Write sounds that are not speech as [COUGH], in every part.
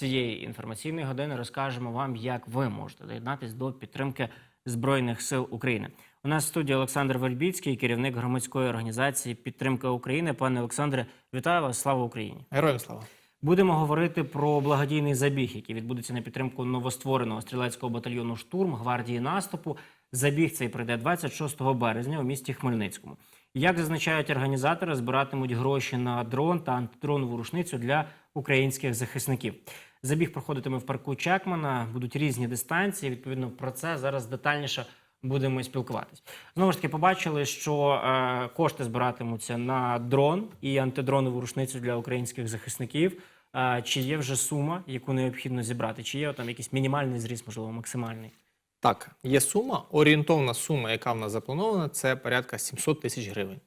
цієї інформаційної години розкажемо вам, як ви можете доєднатись до підтримки Збройних сил України. У нас в студії Олександр Вельбіцький, керівник громадської організації Підтримка України. Пане Олександре, вітаю вас! Слава Україні! Героям слава. Будемо говорити про благодійний забіг, який відбудеться на підтримку новоствореного стрілецького батальйону штурм гвардії наступу. Забіг цей пройде 26 березня у місті Хмельницькому. Як зазначають організатори, збиратимуть гроші на дрон та антидронову рушницю для українських захисників. Забіг проходитиме в парку Чекмана. Будуть різні дистанції. Відповідно, про це зараз детальніше будемо спілкуватись. Знову ж таки, побачили, що е, кошти збиратимуться на дрон і антидронову рушницю для українських захисників. Е, чи є вже сума, яку необхідно зібрати? Чи є там якийсь мінімальний зріст, можливо, максимальний? Так, є сума. Орієнтовна сума, яка в нас запланована, це порядка 700 тисяч гривень.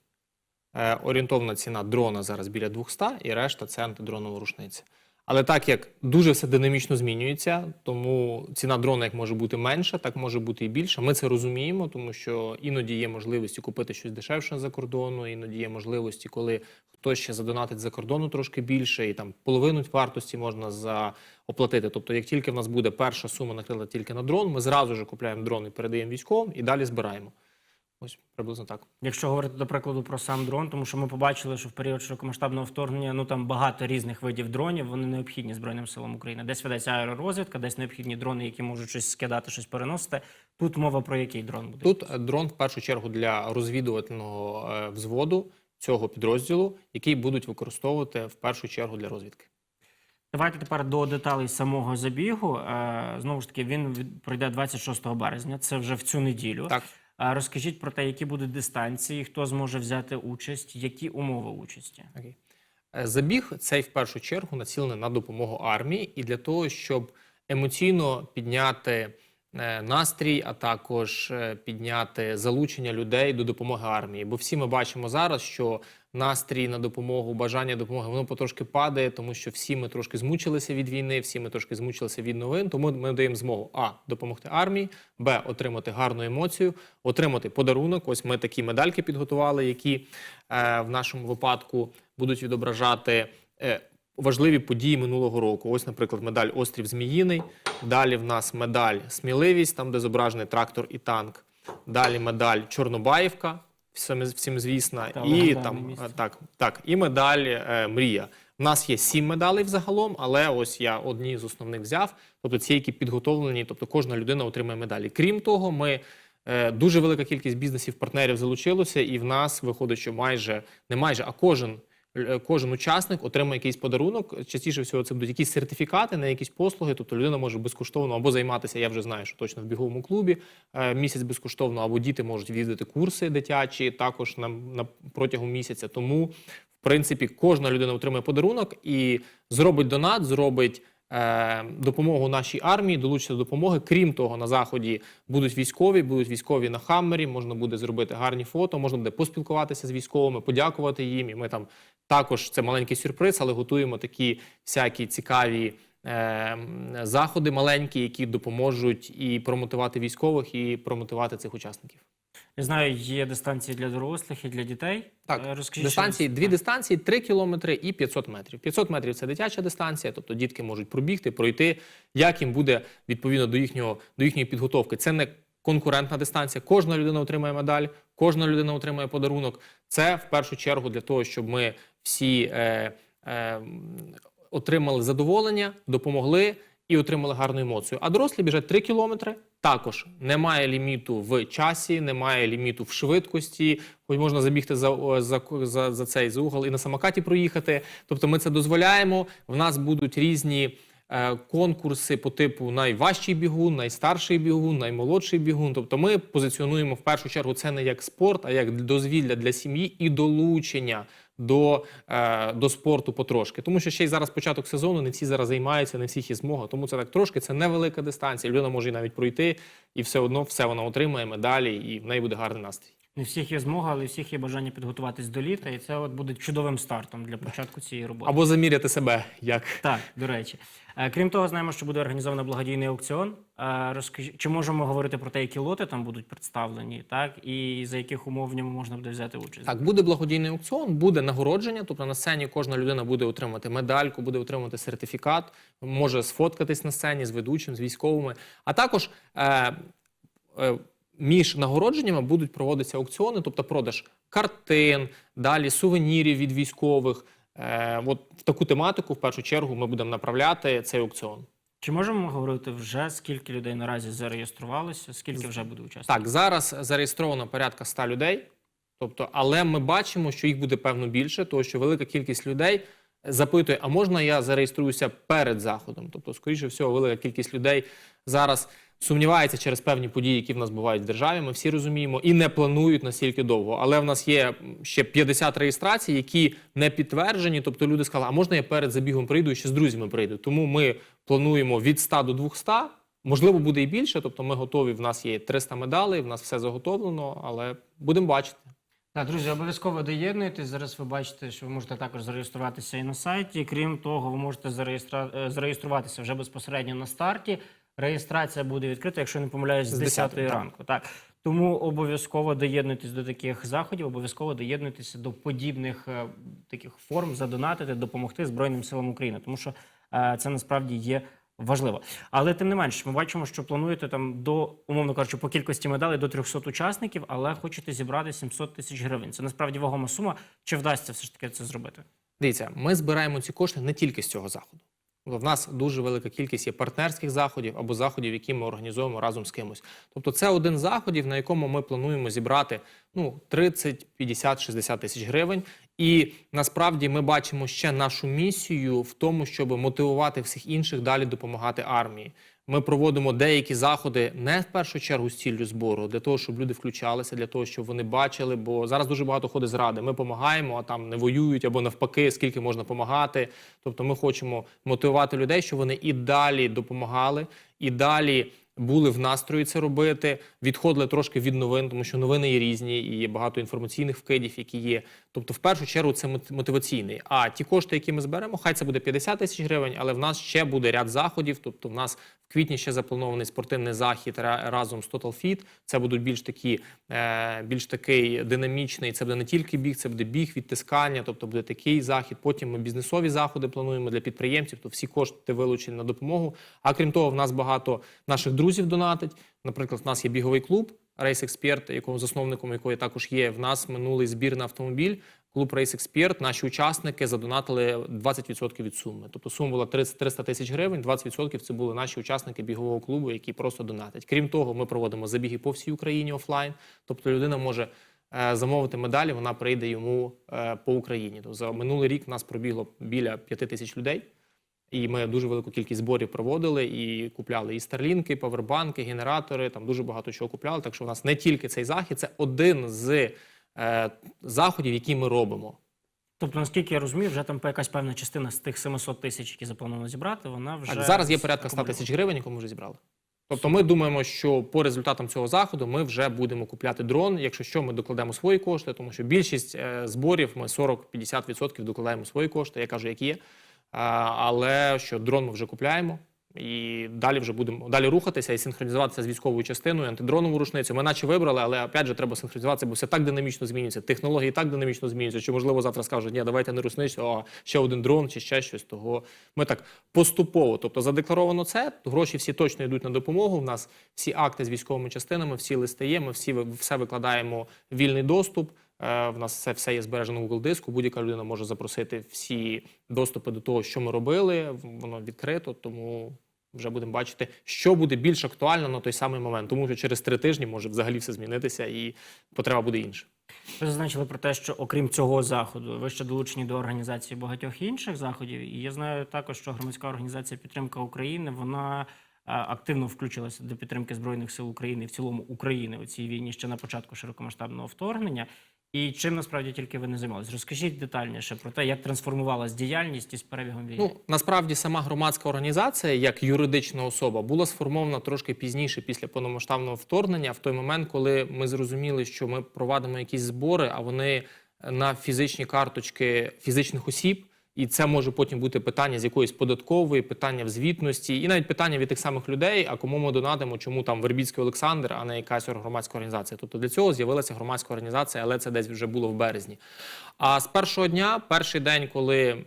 Е, орієнтовна ціна дрона зараз біля 200 і решта це антидронова рушниця. Але так як дуже все динамічно змінюється, тому ціна дрона як може бути менша, так може бути і більша. Ми це розуміємо, тому що іноді є можливості купити щось дешевше за кордону, іноді є можливості, коли хтось ще задонатить за кордону трошки більше, і там половину вартості можна за оплатити. Тобто, як тільки в нас буде перша сума накрита тільки на дрон, ми зразу ж купляємо дрон і передаємо військовим, і далі збираємо. Ось приблизно так. Якщо говорити до прикладу про сам дрон, тому що ми побачили, що в період широкомасштабного вторгнення ну там багато різних видів дронів, вони необхідні Збройним силам України. Десь ведеться аеророзвідка, десь необхідні дрони, які можуть щось скидати, щось переносити. Тут мова про який дрон буде? Тут е, дрон в першу чергу для розвідувального е, взводу цього підрозділу, який будуть використовувати в першу чергу для розвідки. Давайте тепер до деталей самого забігу. Е, Знову ж таки, він пройде 26 березня. Це вже в цю неділю. Так. Розкажіть про те, які будуть дистанції, хто зможе взяти участь, які умови участі. Окей. Е, Забіг цей в першу чергу націлений на допомогу армії і для того, щоб емоційно підняти е, настрій, а також е, підняти залучення людей до допомоги армії. Бо всі ми бачимо зараз, що настрій на допомогу, бажання допомоги, воно потрошки падає, тому що всі ми трошки змучилися від війни, всі ми трошки змучилися від новин. Тому ми даємо змогу а допомогти армії, б отримати гарну емоцію, отримати подарунок. Ось ми такі медальки підготували, які е, в нашому випадку будуть відображати. е, Важливі події минулого року. Ось, наприклад, медаль Острів Зміїний. Далі в нас медаль Сміливість, там де зображений трактор і танк. Далі медаль Чорнобаївка, всім, всім звісна, Та, і там місце. так, так, і медаль е, Мрія. У нас є сім медалей взагалом, але ось я одні з основних взяв. Тобто ці, які підготовлені, тобто кожна людина отримає медалі. Крім того, ми е, дуже велика кількість бізнесів партнерів залучилося, і в нас виходить, що майже не майже, а кожен. Е, Кожен учасник отримає якийсь подарунок. Частіше всього це будуть якісь сертифікати на якісь послуги. Тобто людина може безкоштовно або займатися. Я вже знаю, що точно в біговому клубі е, місяць безкоштовно, або діти можуть відвідати курси дитячі також на, на протягом місяця. Тому, в принципі, кожна людина отримає подарунок і зробить донат, зробить допомогу нашій армії, долучиться до допомоги. Крім того, на заході будуть військові, будуть військові на хаммері. Можна буде зробити гарні фото, можна буде поспілкуватися з військовими, подякувати їм. І ми там також це маленький сюрприз, але готуємо такі всякі цікаві. е, Заходи маленькі, які допоможуть і промотивувати військових, і промотивувати цих учасників. Я знаю, є дистанції для дорослих і для дітей. Так, Е, Розкажіть дистанції, ще- дві дистанції, 3 кілометри і 500 метрів. 500 метрів це дитяча дистанція, тобто дітки можуть пробігти, пройти, як їм буде відповідно до їхнього до їхньої підготовки. Це не конкурентна дистанція. Кожна людина отримає медаль, кожна людина отримає подарунок. Це в першу чергу для того, щоб ми всі е, е, отримали задоволення, допомогли і отримали гарну емоцію. А дорослі біжать 3 кілометри. Також немає ліміту в часі, немає ліміту в швидкості. Хоч можна забігти за, за, за, за цей за угол і на самокаті проїхати. Тобто ми це дозволяємо. В нас будуть різні е, конкурси по типу найважчий бігун, найстарший бігун, наймолодший бігун. Тобто ми позиціонуємо в першу чергу це не як спорт, а як дозвілля для сім'ї і долучення до, е, до спорту потрошки. Тому що ще й зараз початок сезону, не всі зараз займаються, не всіх є змога. Тому це так трошки це невелика дистанція. Людина може і навіть пройти, і все одно все вона отримає медалі, і в неї буде гарний настрій. Не всіх є змога, але всіх є бажання підготуватись до літа, і це от буде чудовим стартом для початку цієї роботи. Або заміряти себе як. Так, до речі. Е, Крім того, знаємо, що буде організовано благодійний аукціон. Е, Розкажіть, чи можемо говорити про те, які лоти там будуть представлені, так і за яких умов в ньому можна буде взяти участь? Так, буде благодійний аукціон, буде нагородження. Тобто на сцені кожна людина буде отримати медальку, буде отримати сертифікат, може сфоткатись на сцені з ведучим, з військовими. А також е, е, між нагородженнями будуть проводитися аукціони, тобто продаж картин, далі сувенірів від військових. Е, от в таку тематику, в першу чергу, ми будемо направляти цей аукціон. Чи можемо ми говорити вже скільки людей наразі зареєструвалося? Скільки вже буде учасників? Так, зараз зареєстровано порядка 100 людей. Тобто, але ми бачимо, що їх буде певно більше, тому що велика кількість людей запитує: а можна я зареєструюся перед заходом? Тобто, скоріше всього, велика кількість людей зараз сумнівається через певні події, які в нас бувають в державі. Ми всі розуміємо, і не планують настільки довго. Але в нас є ще 50 реєстрацій, які не підтверджені. Тобто люди сказали, а можна я перед забігом прийду і ще з друзями прийду. Тому ми плануємо від 100 до 200. Можливо, буде і більше. Тобто, ми готові. В нас є 300 медалей, в нас все заготовлено, але будемо бачити. Так, друзі, обов'язково доєднуйтесь. Зараз ви бачите, що ви можете також зареєструватися і на сайті. Крім того, ви можете е, зареєструватися вже безпосередньо на старті. Реєстрація буде відкрита, якщо не помиляюсь, з З 10 10-ї, ранку. Так. Тому обов'язково доєднуйтесь до таких заходів, обов'язково доєднуйтеся до подібних е, таких форм, задонатити, допомогти Збройним силам України, тому що е, це насправді є важливо. Але тим не менш, ми бачимо, що плануєте там до, умовно кажучи, по кількості медалей до 300 учасників, але хочете зібрати 700 тисяч гривень. Це насправді вагома сума. Чи вдасться все ж таки це зробити? Дивіться, ми збираємо ці кошти не тільки з цього заходу. В нас дуже велика кількість є партнерських заходів або заходів, які ми організуємо разом з кимось. Тобто, це один заходів, на якому ми плануємо зібрати ну 30, 50, 60 тисяч гривень. І насправді ми бачимо ще нашу місію в тому, щоб мотивувати всіх інших далі допомагати армії. Ми проводимо деякі заходи не в першу чергу з ціллю збору, для того, щоб люди включалися, для того, щоб вони бачили. Бо зараз дуже багато ходить зради. Ми допомагаємо, а там не воюють або навпаки, скільки можна допомагати. Тобто, ми хочемо мотивувати людей, щоб вони і далі допомагали, і далі. Були в настрої це робити, відходили трошки від новин, тому що новини є різні, і є багато інформаційних вкидів, які є. Тобто, в першу чергу, це мотиваційний. А ті кошти, які ми зберемо, хай це буде 50 тисяч гривень, але в нас ще буде ряд заходів. Тобто, в нас в квітні ще запланований спортивний захід ра- разом з Total Fit. Це будуть більш такі, е, більш такий динамічний. Це буде не тільки біг, це буде біг, відтискання, тобто буде такий захід. Потім ми бізнесові заходи плануємо для підприємців. То всі кошти вилучені на допомогу. А крім того, в нас багато наших друзів донатить. Наприклад, в нас є біговий клуб Race Expert, якого засновником якої також є. В нас минулий збір на автомобіль. Клуб Race Expert, наші учасники задонатили 20% від суми. Тобто сума була 30 300 тисяч гривень, 20% це були наші учасники бігового клубу, які просто донатять. Крім того, ми проводимо забіги по всій Україні офлайн. Тобто людина може е, замовити медалі, вона прийде йому е, по Україні. Тобто за минулий рік нас пробігло біля 5 тисяч людей. І ми дуже велику кількість зборів проводили і купляли і старлінки, павербанки, генератори. Там дуже багато чого купляли. Так що у нас не тільки цей захід, це один з е, заходів, які ми робимо. Тобто, наскільки я розумію, вже там якась певна частина з тих 700 тисяч, які заплановано зібрати, вона вже Так, зараз є порядка 100 тисяч гривень, яку ми вже зібрали. Тобто ми думаємо, що по результатам цього заходу ми вже будемо купляти дрон. Якщо що, ми докладемо свої кошти, тому що більшість е, зборів ми 40-50% докладаємо свої кошти. Я кажу, як є. Але що дрон ми вже купляємо. І далі вже будемо далі рухатися і синхронізуватися з військовою частиною, антидронову рушницю. Ми наче вибрали, але опять же треба синхронізуватися, бо все так динамічно змінюється. Технології так динамічно змінюються, що можливо завтра скажуть, ні, давайте не рушницю, а ще один дрон чи ще щось. Того ми так поступово. Тобто задекларовано це. Гроші всі точно йдуть на допомогу. У нас всі акти з військовими частинами, всі листи є. Ми всі все викладаємо в вільний доступ. Е, В нас це все є збережено в Google диску. Будь-яка людина може запросити всі доступи до того, що ми робили. Воно відкрито, тому вже будемо бачити, що буде більш актуально на той самий момент. Тому що через три тижні може взагалі все змінитися, і потреба буде інша. Ви зазначили про те, що окрім цього заходу, ви ще долучені до організації багатьох інших заходів. І я знаю також, що громадська організація Підтримка України вона е, активно включилася до підтримки збройних сил України в цілому України у цій війні ще на початку широкомасштабного вторгнення. І чим насправді тільки ви не займалися? Розкажіть детальніше про те, як трансформувалась діяльність із перебігом війни. Ну насправді сама громадська організація, як юридична особа, була сформована трошки пізніше після повномасштабного вторгнення, в той момент, коли ми зрозуміли, що ми провадимо якісь збори, а вони на фізичні карточки фізичних осіб. І це може потім бути питання з якоїсь податкової, питання в звітності, і навіть питання від тих самих людей, а кому ми донатимо, чому там Вербіцький Олександр, а не якась громадська організація. Тобто для цього з'явилася громадська організація, але це десь вже було в березні. А з першого дня, перший день, коли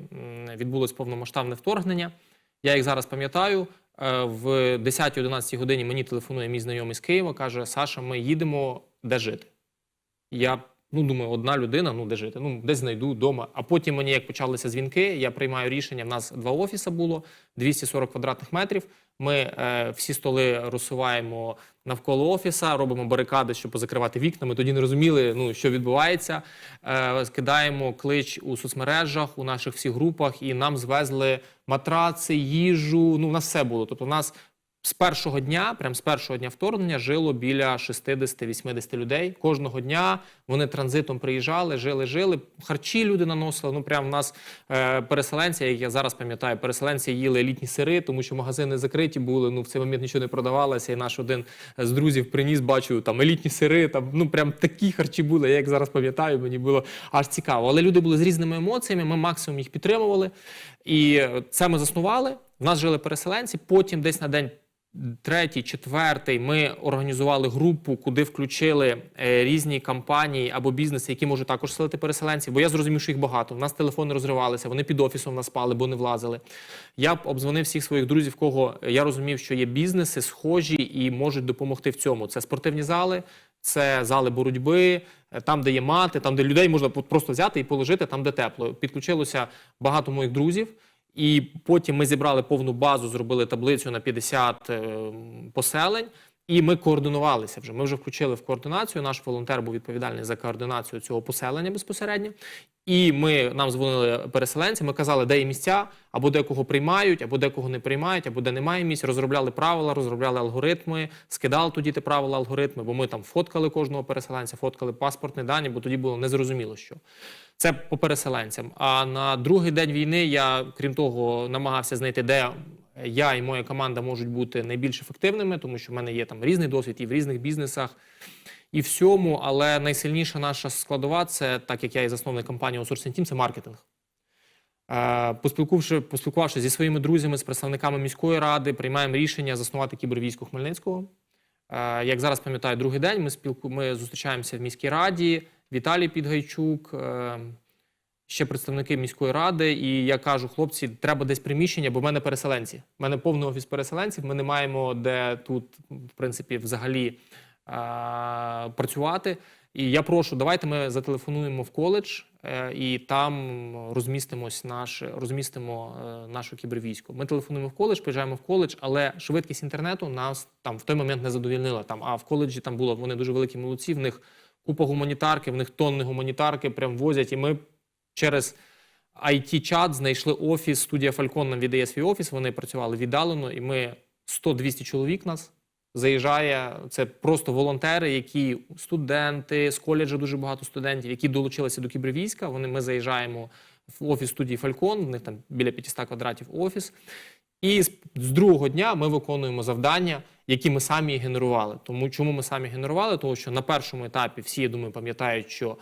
відбулось повномасштабне вторгнення, я їх зараз пам'ятаю. е, В 10-11 годині мені телефонує мій знайомий з Києва, каже: Саша, ми їдемо де жити. Я ну думаю, одна людина, ну де жити? Ну десь знайду вдома. А потім мені як почалися дзвінки, я приймаю рішення. В нас два офіси було 240 квадратних метрів. Ми е, всі столи розсуваємо навколо офіса, робимо барикади, щоб позакривати вікна. Ми тоді не розуміли, ну що відбувається. Е, скидаємо клич у соцмережах, у наших всіх групах, і нам звезли матраци, їжу. Ну, у нас все було. Тобто, у нас з першого дня, прям з першого дня вторгнення, жило біля 60-80 людей. Кожного дня вони транзитом приїжджали, жили, жили. Харчі люди наносили. Ну прям в нас е, переселенці, як я зараз пам'ятаю, переселенці їли літні сири, тому що магазини закриті були. Ну в цей момент нічого не продавалося. І наш один з друзів приніс, бачу там елітні сири. Там ну прям такі харчі були. Я як зараз пам'ятаю, мені було аж цікаво. Але люди були з різними емоціями. Ми максимум їх підтримували. І це ми заснували. В нас жили переселенці. Потім десь на день третій, четвертий ми організували групу, куди включили е, різні компанії або бізнеси, які можуть також селити переселенців. Бо я зрозумів, що їх багато. У нас телефони розривалися, вони під офісом нас спали, бо не влазили. Я б обдзвонив всіх своїх друзів, кого я розумів, що є бізнеси схожі і можуть допомогти в цьому. Це спортивні зали. Це зали боротьби, е, там, де є мати, там, де людей можна просто взяти і положити, там, де тепло. Підключилося багато моїх друзів. І потім ми зібрали повну базу, зробили таблицю на 50 е, поселень, і ми координувалися вже. Ми вже включили в координацію. Наш волонтер був відповідальний за координацію цього поселення безпосередньо. І ми нам дзвонили переселенці. Ми казали, де є місця, або де кого приймають, або де кого не приймають, або де немає місць. Розробляли правила, розробляли алгоритми, скидали тоді ті правила, алгоритми, бо ми там фоткали кожного переселенця, фоткали паспортні дані, бо тоді було незрозуміло, що. Це по переселенцям. А на другий день війни я, крім того, намагався знайти, де я і моя команда можуть бути найбільш ефективними, тому що в мене є там різний досвід і в різних бізнесах, і всьому. Але найсильніша наша складова це, так як я і засновник компанії Outsourcing Team, це маркетинг. Е, Поспілкувавши, поспілкувавши зі своїми друзями, з представниками міської ради, приймаємо рішення заснувати кібервійсько Хмельницького. Е, Як зараз пам'ятаю, другий день ми спілку... ми зустрічаємося в міській раді. Віталій Підгайчук, е, ще представники міської ради. І я кажу, хлопці, треба десь приміщення, бо в мене переселенці. У мене повний офіс переселенців. Ми не маємо де тут, в принципі, взагалі е, працювати. І я прошу, давайте ми зателефонуємо в коледж е, і там розмістимось наш, розмістимо е, нашу кібервійсько. Ми телефонуємо в коледж, приїжджаємо в коледж, але швидкість інтернету нас там в той момент не задовільнила. Там, а в коледжі там було вони дуже великі молодці. В них купа гуманітарки, в них тонни гуманітарки прям возять. І ми через IT-чат знайшли офіс. Студія Фалькон нам віддає свій офіс. Вони працювали віддалено, і ми 100-200 чоловік нас заїжджає. Це просто волонтери, які студенти з коледжу дуже багато студентів, які долучилися до кібервійська. Вони ми заїжджаємо в офіс студії Фалькон. В них там біля 500 квадратів офіс. І з другого дня ми виконуємо завдання, які ми самі генерували. Тому чому ми самі генерували? Тому що на першому етапі всі, я думаю, пам'ятають, що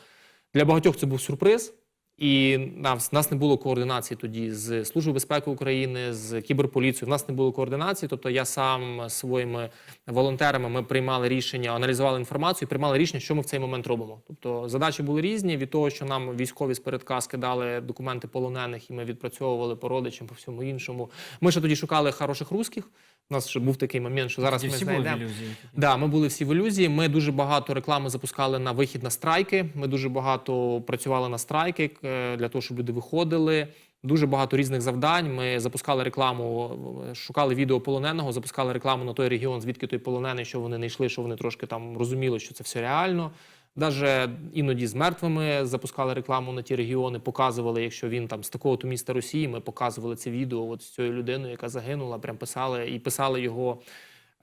для багатьох це був сюрприз. І нас, нас не було координації тоді з Службою безпеки України, з кіберполіцією. В нас не було координації. Тобто я сам своїми волонтерами ми приймали рішення, аналізували інформацію, приймали рішення, що ми в цей момент робимо. Тобто задачі були різні від того, що нам військові спередка скидали документи полонених, і ми відпрацьовували по родичам, по всьому іншому. Ми ще тоді шукали хороших русських. У нас ще був такий момент, що зараз Тоді ми всі були в знайдемо. ілюзії. Да, ми були всі в ілюзії. Ми дуже багато реклами запускали на вихід на страйки. Ми дуже багато працювали на страйки е, для того, щоб люди виходили. Дуже багато різних завдань. Ми запускали рекламу, шукали відео полоненого, запускали рекламу на той регіон, звідки той полонений, що вони не йшли, що вони трошки там розуміли, що це все реально. Даже іноді з мертвими запускали рекламу на ті регіони, показували, якщо він там з такого то міста Росії, ми показували це відео от з цією людиною, яка загинула, прям писали і писали його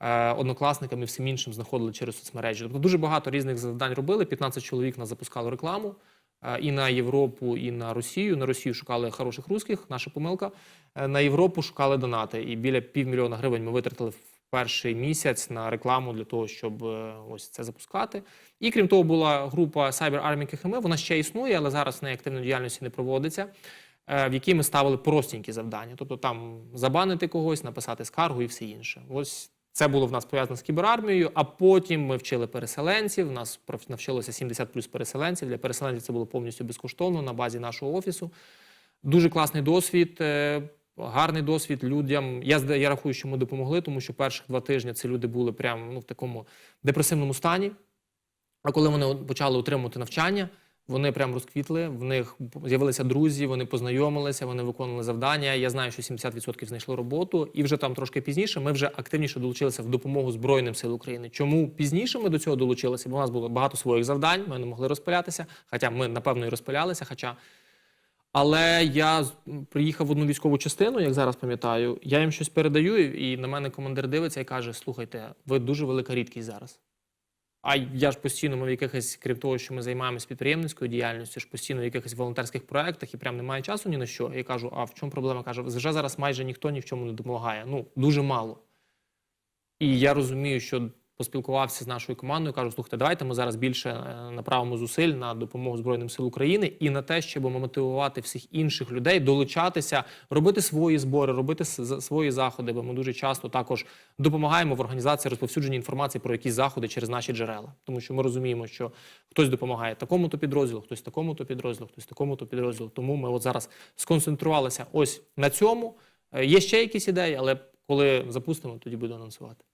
е, однокласникам і всім іншим знаходили через соцмережі. Тобто дуже багато різних завдань робили. 15 чоловік нас запускали рекламу е, і на Європу, і на Росію. На Росію шукали хороших русських, наша помилка. Е, На Європу шукали донати. І біля півмільйона гривень ми витратили перший місяць на рекламу для того, щоб е, ось це запускати. І крім того, була група Cyber Army КХМ. Вона ще існує, але зараз неї активної діяльності не проводиться. е, В якій ми ставили простенькі завдання, тобто там забанити когось, написати скаргу і все інше. Ось це було в нас пов'язано з кіберармією. А потім ми вчили переселенців. У нас навчилося 70 плюс переселенців. Для переселенців це було повністю безкоштовно на базі нашого офісу. Дуже класний досвід, е, гарний досвід людям. Я, я рахую, що ми допомогли, тому що перших два тижні ці люди були прямо ну, в такому депресивному стані. А коли вони почали отримувати навчання, вони прям розквітли, в них з'явилися друзі, вони познайомилися, вони виконували завдання. Я знаю, що 70% знайшли роботу, і вже там трошки пізніше ми вже активніше долучилися в допомогу Збройним сил України. Чому пізніше ми до цього долучилися? Бо у нас було багато своїх завдань, ми не могли розпилятися. Хоча ми, напевно, і розпилялися. Хоча але я приїхав в одну військову частину, як зараз пам'ятаю. Я їм щось передаю, і на мене командир дивиться і каже: Слухайте, ви дуже велика рідкість зараз. А я ж постійно ми в якихось, крім того, що ми займаємося підприємницькою діяльністю, ж постійно в якихось волонтерських проєктах і прям немає часу ні на що. Я кажу, а в чому проблема? Каже, вже зараз майже ніхто ні в чому не допомагає. Ну, дуже мало. І я розумію, що поспілкувався з нашою командою, кажу, слухайте, давайте ми зараз більше е, направимо зусиль на допомогу Збройним сил України і на те, щоб мотивувати всіх інших людей долучатися, робити свої збори, робити свої заходи. Бо ми дуже часто також допомагаємо в організації розповсюдження інформації про якісь заходи через наші джерела, тому що ми розуміємо, що хтось допомагає такому-то підрозділу, хтось такому-то підрозділу, хтось такому-то підрозділу. Тому ми от зараз сконцентрувалися ось на цьому. Е, Є ще якісь ідеї, але коли запустимо, тоді буду анонсувати.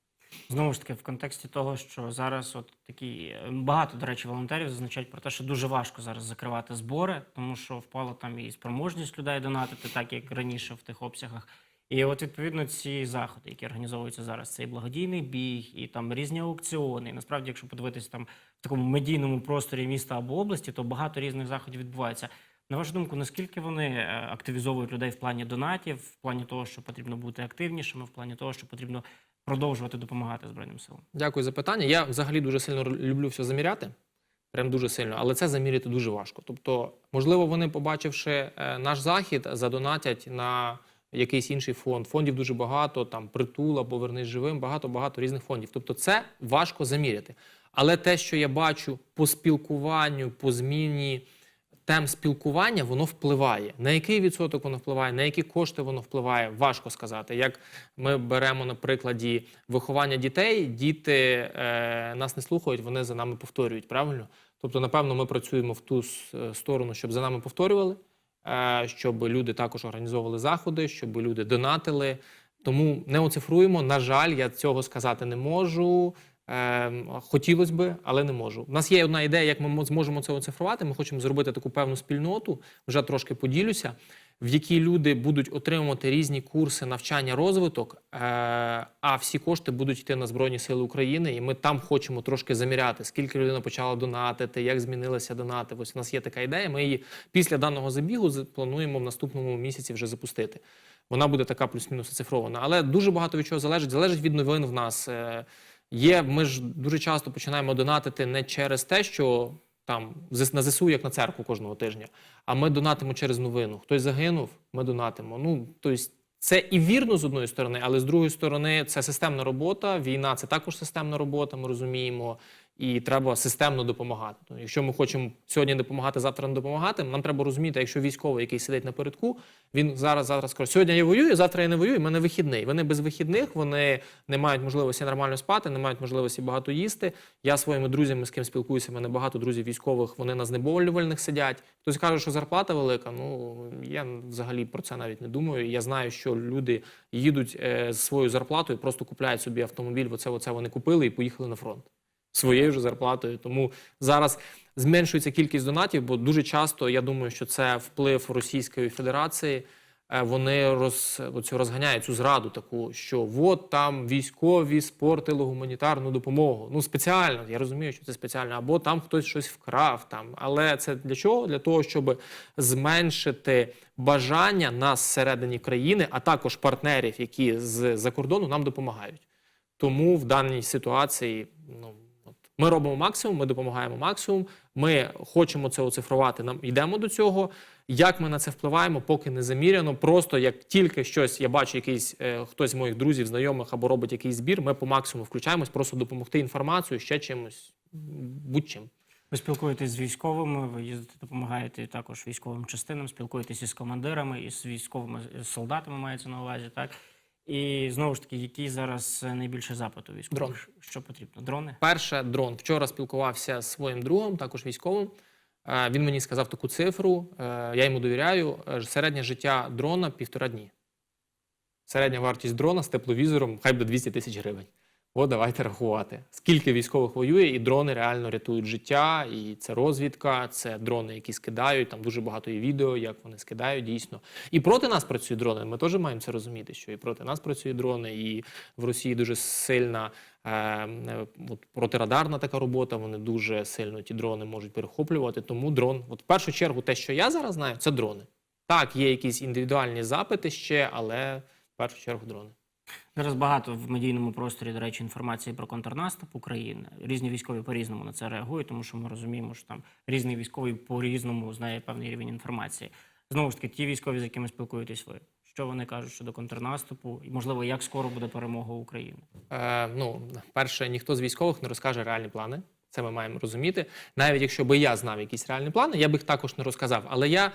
Знову ж таки, в контексті того, що зараз от такі е, багато, до речі, волонтерів зазначають про те, що дуже важко зараз закривати збори, тому що впала там і спроможність людей донатити, так як раніше в тих обсягах. І от відповідно ці заходи, які організовуються зараз, це і благодійний біг, і там різні аукціони. І насправді, якщо подивитися там в такому медійному просторі міста або області, то багато різних заходів відбувається. На вашу думку, наскільки вони е, активізовують людей в плані донатів, в плані того, що потрібно бути активнішими, в плані того, що потрібно продовжувати допомагати Збройним силам? Дякую за питання. Я взагалі дуже сильно люблю все заміряти. Прям дуже сильно, але це заміряти дуже важко. Тобто, можливо, вони, побачивши е, наш захід, задонатять на якийсь інший фонд. Фондів дуже багато, там притула, повернись живим, багато багато різних фондів. Тобто, це важко заміряти. Але те, що я бачу по спілкуванню, по зміні тем спілкування, воно впливає. На який відсоток воно впливає, на які кошти воно впливає, важко сказати. Як ми беремо на прикладі виховання дітей, діти е, нас не слухають, вони за нами повторюють, правильно? Тобто, напевно, ми працюємо в ту е, сторону, щоб за нами повторювали, е, щоб люди також організовували заходи, щоб люди донатили. Тому не оцифруємо. На жаль, я цього сказати не можу. Е, хотілося би, але не можу. У нас є одна ідея, як ми зможемо це оцифрувати. Ми хочемо зробити таку певну спільноту, вже трошки поділюся, в якій люди будуть отримувати різні курси навчання, розвиток, е, а всі кошти будуть йти на Збройні Сили України. І ми там хочемо трошки заміряти, скільки людина почала донатити, як змінилися донати. Ось у нас є така ідея. Ми її після даного забігу плануємо в наступному місяці вже запустити. Вона буде така плюс-мінус оцифрована. Але дуже багато від чого залежить. Залежить від новин в нас. Є, ми ж дуже часто починаємо донатити не через те, що там на ЗСУ, як на церкву кожного тижня, а ми донатимо через новину. Хтось загинув, ми донатимо. Ну, тобто, це і вірно з одної сторони, але з другої сторони, це системна робота. Війна це також системна робота, ми розуміємо. І треба системно допомагати. Ну, якщо ми хочемо сьогодні допомагати, завтра не допомагати, нам треба розуміти, якщо військовий, який сидить напередку, він зараз зараз скаже, сьогодні я воюю, завтра я не воюю, в мене вихідний. Вони без вихідних, вони не мають можливості нормально спати, не мають можливості багато їсти. Я своїми друзями, з ким спілкуюся, в мене багато друзів військових, вони на знеболювальних сидять. Хтось каже, що зарплата велика. Ну я взагалі про це навіть не думаю. Я знаю, що люди їдуть е, з своєю зарплатою, просто купляють собі автомобіль, бо це оце вони купили і поїхали на фронт своєю ж зарплатою. Тому зараз зменшується кількість донатів, бо дуже часто я думаю, що це вплив Російської Федерації. Е, Вони роз, оцю розганяють цю зраду таку, що от там військові спортили гуманітарну допомогу. Ну спеціально, я розумію, що це спеціально, або там хтось щось вкрав. Там, але це для чого? Для того, щоб зменшити бажання нас всередині країни, а також партнерів, які з за кордону нам допомагають. Тому в даній ситуації ну, ми робимо максимум, ми допомагаємо максимум. Ми хочемо це оцифрувати. Нам йдемо до цього. Як ми на це впливаємо, поки не заміряно. Просто як тільки щось я бачу, якийсь е, хтось з моїх друзів, знайомих або робить якийсь збір, ми по максимуму включаємось, просто допомогти інформацією, ще чимось, будь-чим. Ви спілкуєтесь з військовими, ви їздите, допомагаєте також військовим частинам, спілкуєтесь із командирами, із військовими з солдатами мається на увазі, так? І знову ж таки, який зараз е, найбільше запит у військових? Дрон. Що потрібно? Дрони? Перше, дрон. Вчора спілкувався з своїм другом, також військовим. Е, Він мені сказав таку цифру. е, Я йому довіряю. Середнє життя дрона півтора дні. Середня вартість дрона з тепловізором хай буде 200 тисяч гривень. От давайте рахувати. Скільки військових воює, і дрони реально рятують життя, і це розвідка, це дрони, які скидають. Там дуже багато є відео, як вони скидають дійсно. І проти нас працюють дрони. Ми теж маємо це розуміти, що і проти нас працюють дрони, і в Росії дуже сильна е, от, протирадарна така робота. Вони дуже сильно ті дрони можуть перехоплювати. Тому дрон, от в першу чергу, те, що я зараз знаю, це дрони. Так, є якісь індивідуальні запити ще, але в першу чергу дрони. Зараз багато в медійному просторі, до речі, інформації про контрнаступ України. Різні військові по-різному на це реагують, тому що ми розуміємо, що там різний військовий по-різному знає певний рівень інформації. Знову ж таки, ті військові, з якими спілкуєтесь ви, що вони кажуть щодо контрнаступу, і можливо, як скоро буде перемога України? Е, ну, перше, ніхто з військових не розкаже реальні плани. Це ми маємо розуміти. Навіть якщо би я знав якісь реальні плани, я б їх також не розказав. Але я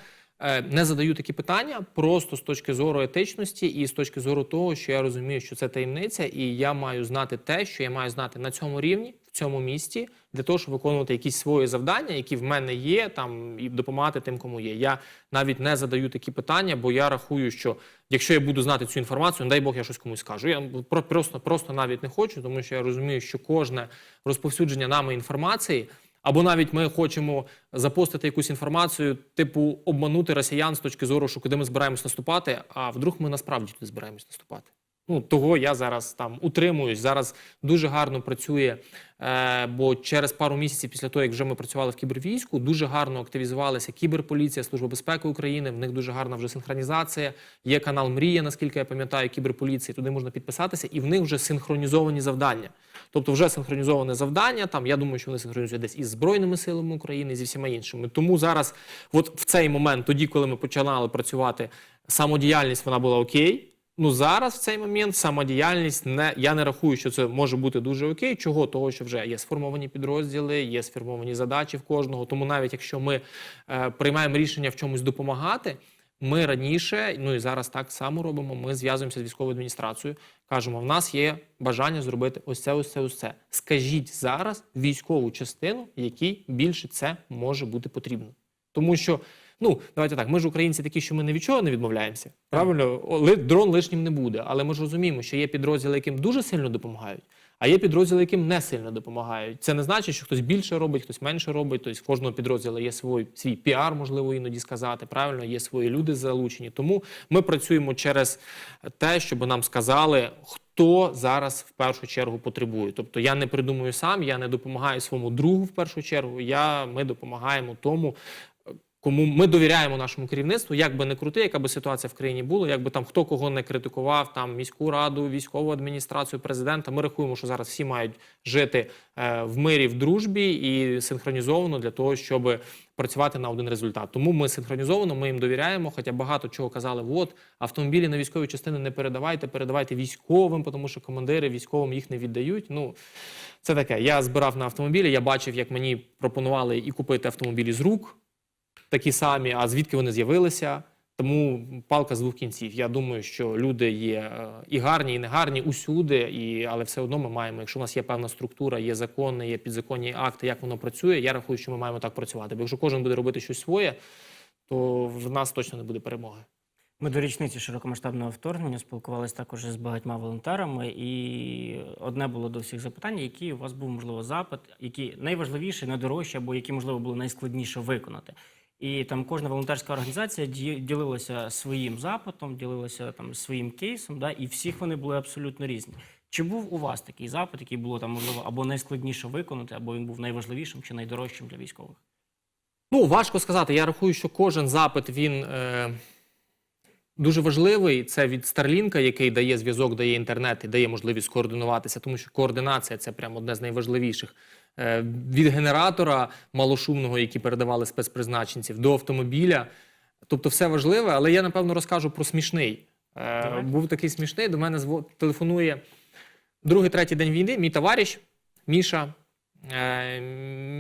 не задаю такі питання просто з точки зору етичності і з точки зору того, що я розумію, що це таємниця, і я маю знати те, що я маю знати на цьому рівні, в цьому місті, для того, щоб виконувати якісь свої завдання, які в мене є, там і допомагати тим, кому є. Я навіть не задаю такі питання, бо я рахую, що якщо я буду знати цю інформацію, не дай Бог я щось комусь скажу. Я про- просто, просто навіть не хочу, тому що я розумію, що кожне розповсюдження нами інформації. Або навіть ми хочемо запостити якусь інформацію, типу обманути росіян з точки зору, що куди ми збираємось наступати, а вдруг ми насправді туди збираємось наступати. Ну того я зараз там утримуюсь. Зараз дуже гарно працює, е, бо через пару місяців після того, як вже ми працювали в кібервійську, дуже гарно активізувалася кіберполіція, служба безпеки України. В них дуже гарна вже синхронізація. Є канал Мрія, наскільки я пам'ятаю, кіберполіції. Туди можна підписатися, і в них вже синхронізовані завдання. Тобто, вже синхронізоване завдання. Там я думаю, що вони синхронізують десь із збройними силами України, зі всіма іншими. Тому зараз, от в цей момент, тоді, коли ми починали працювати, самодіяльність вона була окей. Ну зараз в цей момент самодіяльність не я не рахую, що це може бути дуже окей. Чого того, що вже є сформовані підрозділи, є сформовані задачі в кожного. Тому навіть якщо ми е, приймаємо рішення в чомусь допомагати, ми раніше, ну і зараз так само робимо. Ми зв'язуємося з військовою адміністрацією, кажемо: в нас є бажання зробити ось це, ось це, ось це. Скажіть зараз військову частину, якій більше це може бути потрібно, тому що. Ну, давайте так. Ми ж українці такі, що ми ні від чого не відмовляємося. Правильно, дрон лишнім не буде. Але ми ж розуміємо, що є підрозділи, яким дуже сильно допомагають, а є підрозділи, яким не сильно допомагають. Це не значить, що хтось більше робить, хтось менше робить. Тобто в кожного підрозділу є свій, свій піар, можливо, іноді сказати. Правильно, є свої люди залучені. Тому ми працюємо через те, щоб нам сказали, хто зараз в першу чергу потребує. Тобто я не придумую сам, я не допомагаю своєму другу в першу чергу. Я, ми допомагаємо тому, кому ми довіряємо нашому керівництву, як би не крути, яка би ситуація в країні була, як би там хто кого не критикував, там міську раду, військову адміністрацію, президента. Ми рахуємо, що зараз всі мають жити е, в мирі, в дружбі і синхронізовано для того, щоб працювати на один результат. Тому ми синхронізовано, ми їм довіряємо. Хоча багато чого казали: от автомобілі на військові частини не передавайте, передавайте військовим, тому що командири військовим їх не віддають. Ну це таке. Я збирав на автомобілі. Я бачив, як мені пропонували і купити автомобілі з рук такі самі, а звідки вони з'явилися. Тому палка з двох кінців. Я думаю, що люди є е, і гарні, і негарні усюди, і, але все одно ми маємо, якщо у нас є певна структура, є закони, є підзаконні акти, як воно працює, я рахую, що ми маємо так працювати. Бо якщо кожен буде робити щось своє, то в нас точно не буде перемоги. Ми до річниці широкомасштабного вторгнення спілкувалися також з багатьма волонтерами, і одне було до всіх запитань, який у вас був можливо запит, які найважливіші, найдорожчі, або які можливо було найскладніше виконати. І там кожна волонтерська організація ділилася своїм запитом, ділилася там своїм кейсом, да, і всіх вони були абсолютно різні. Чи був у вас такий запит, який було там можливо або найскладніше виконати, або він був найважливішим чи найдорожчим для військових? Ну, важко сказати. Я рахую, що кожен запит він. Е... дуже важливий це від Старлінка, який дає зв'язок, дає інтернет і дає можливість координуватися, тому що координація це прямо одне з найважливіших. Е, Від генератора малошумного, які передавали спецпризначенців, до автомобіля. Тобто все важливе, але я напевно розкажу про смішний. Е, Давай. Був такий смішний. До мене телефонує другий, третій день війни. Мій товариш Міша. Е,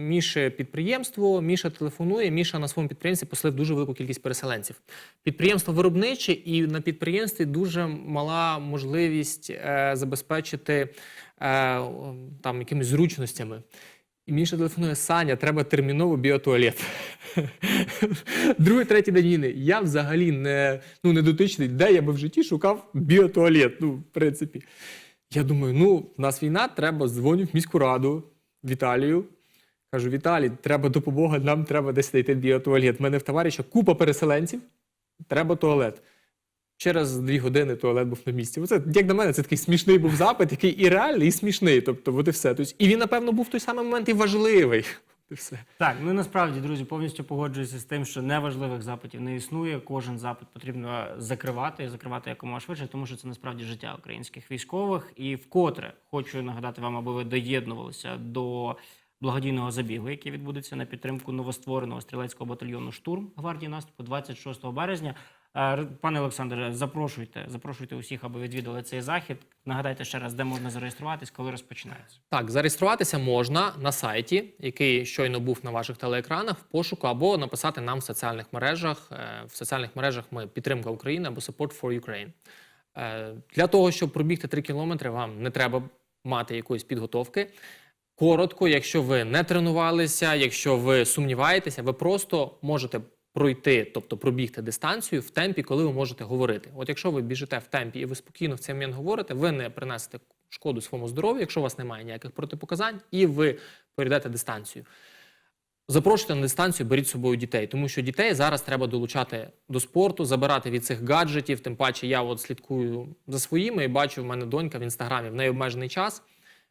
Міше підприємство, Міша телефонує. Міша на своєму підприємстві послав дуже велику кількість переселенців. Підприємство виробниче, і на підприємстві дуже мала можливість забезпечити там якимись зручностями. І Міша телефонує Саня, треба терміново біотуалет. [LAUGHS] Другий, третій день війни. Я взагалі не, ну, не дотичний, де я би в житті шукав біотуалет. Ну, в принципі. Я думаю, ну, в нас війна, треба дзвоню в міську раду Віталію. Кажу, Віталій, треба допомога, нам треба десь знайти біотуалет. У мене в товариша купа переселенців, треба туалет. Через дві години туалет був на місці. Оце, як на мене, це такий смішний був запит, який і реальний, і смішний. Тобто, от і все. Тобто, і він, напевно, був той самий момент і важливий. [LAUGHS] Все. Так, ну насправді, друзі, повністю погоджуюся з тим, що неважливих запитів не існує. Кожен запит потрібно закривати і закривати якомога швидше, тому що це насправді життя українських військових. І вкотре хочу нагадати вам, аби ви доєднувалися до благодійного забігу, який відбудеться на підтримку новоствореного стрілецького батальйону штурм гвардії наступу 26 березня. Е, Пане Олександре, запрошуйте, запрошуйте усіх, аби відвідали цей захід. Нагадайте ще раз, де можна зареєструватись, коли розпочинається. Так, зареєструватися можна на сайті, який щойно був на ваших телеекранах, в пошуку, або написати нам в соціальних мережах. Е, В соціальних мережах ми підтримка України або Support for Ukraine. Е, Для того, щоб пробігти 3 кілометри, вам не треба мати якоїсь підготовки. Коротко, якщо ви не тренувалися, якщо ви сумніваєтеся, ви просто можете пройти, тобто пробігти дистанцію в темпі, коли ви можете говорити. От якщо ви біжите в темпі і ви спокійно в цей момент говорите, ви не принесете шкоду своєму здоров'ю, якщо у вас немає ніяких протипоказань, і ви перейдете дистанцію. Запрошуйте на дистанцію, беріть з собою дітей, тому що дітей зараз треба долучати до спорту, забирати від цих гаджетів. Тим паче, я от слідкую за своїми і бачу, в мене донька в інстаграмі в неї обмежений час.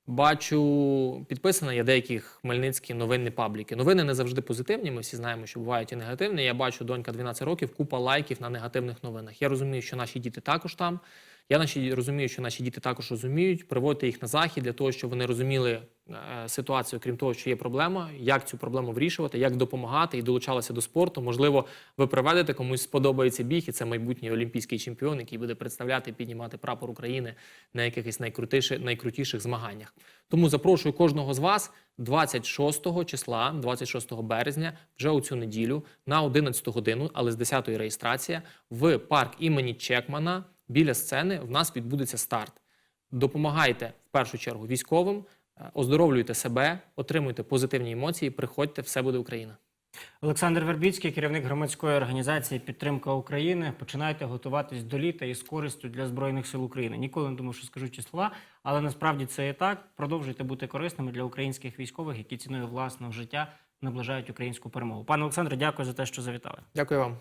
Бачу, підписано є деякі хмельницькі новинні пабліки. Новини не завжди позитивні. Ми всі знаємо, що бувають і негативні. Я бачу, донька 12 років, купа лайків на негативних новинах. Я розумію, що наші діти також там. Я наші розумію, що наші діти також розуміють, приводити їх на захід для того, щоб вони розуміли е, ситуацію, крім того, що є проблема, як цю проблему вирішувати, як допомагати і долучалися до спорту. Можливо, ви приведете комусь сподобається біг, і це майбутній олімпійський чемпіон, який буде представляти і піднімати прапор України на якихось найкрутіших, найкрутіших змаганнях. Тому запрошую кожного з вас 26 числа, 26 березня, вже у цю неділю на 11 годину, але з 10 реєстрація в парк імені Чекмана біля сцени. В нас відбудеться старт. Допомагайте в першу чергу військовим, е, оздоровлюйте себе, отримуйте позитивні емоції, приходьте, все буде Україна. Олександр Вербіцький, керівник громадської організації Підтримка України. Починайте готуватись до літа із користю для збройних сил України. Ніколи не думав, що скажу ці слова, але насправді це і так. Продовжуйте бути корисними для українських військових, які ціною власного життя наближають українську перемогу. Пане Олександре, дякую за те, що завітали. Дякую вам.